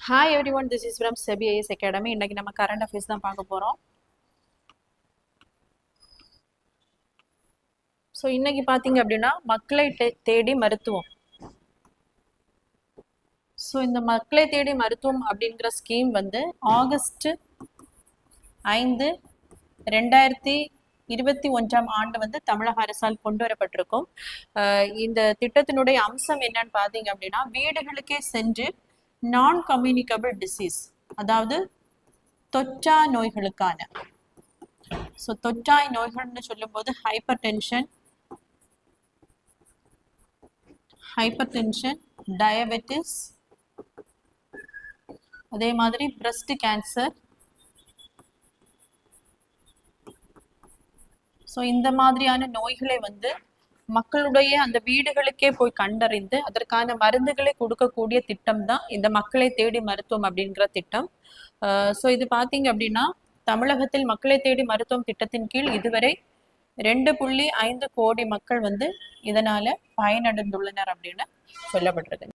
Hi everyone this is from செபிஐஎஸ் academy இன்னைக்கு நம்ம current affairs தான் பார்க்க போகிறோம் ஸோ இன்னைக்கு பார்த்தீங்க அப்படின்னா மக்களை தே- தேடி மருத்துவம். ஸோ இந்த மக்களை தேடி மருத்துவம் அப்படிங்கிற ஸ்கீம் வந்து ஆகஸ்ட் ஐந்து ரெண்டாயிரத்தி இருபத்தி ஒன்றாம் ஆண்டு வந்து தமிழக அரசால் கொண்டு வரப்பட்டிருக்கும். இந்த திட்டத்தினுடைய அம்சம் என்னன்னு பார்த்தீங்க அப்படின்னா வீடுகளுக்கே சென்று நான் கம்யூனிகபிள் டிசீஸ் அதாவது தொற்றா நோய்களுக்கான. ஸோ தொற்றாய் நோய்கள்னு சொல்லும்போது hypertension hypertension diabetes அதே மாதிரி பிரஸ்ட் கேன்சர் ஸோ இந்த மாதிரியான நோய்களை வந்து மக்களுடைய அந்த வீடுகளுக்கே போய் கண்டறிந்து அதற்கான மருந்துகளை கொடுக்கக்கூடிய திட்டம் தான் இந்த மக்களை தேடி மருத்துவம் அப்படிங்கிற திட்டம். ஸோ இது பார்த்தீங்க அப்படின்னா தமிழகத்தில் மக்களை தேடி மருத்துவம் திட்டத்தின் கீழ் இதுவரை ரெண்டு புள்ளி ஐந்து கோடி மக்கள் வந்து இதனால பயனடைந்துள்ளனர் அப்படின்னு சொல்லப்படுறது.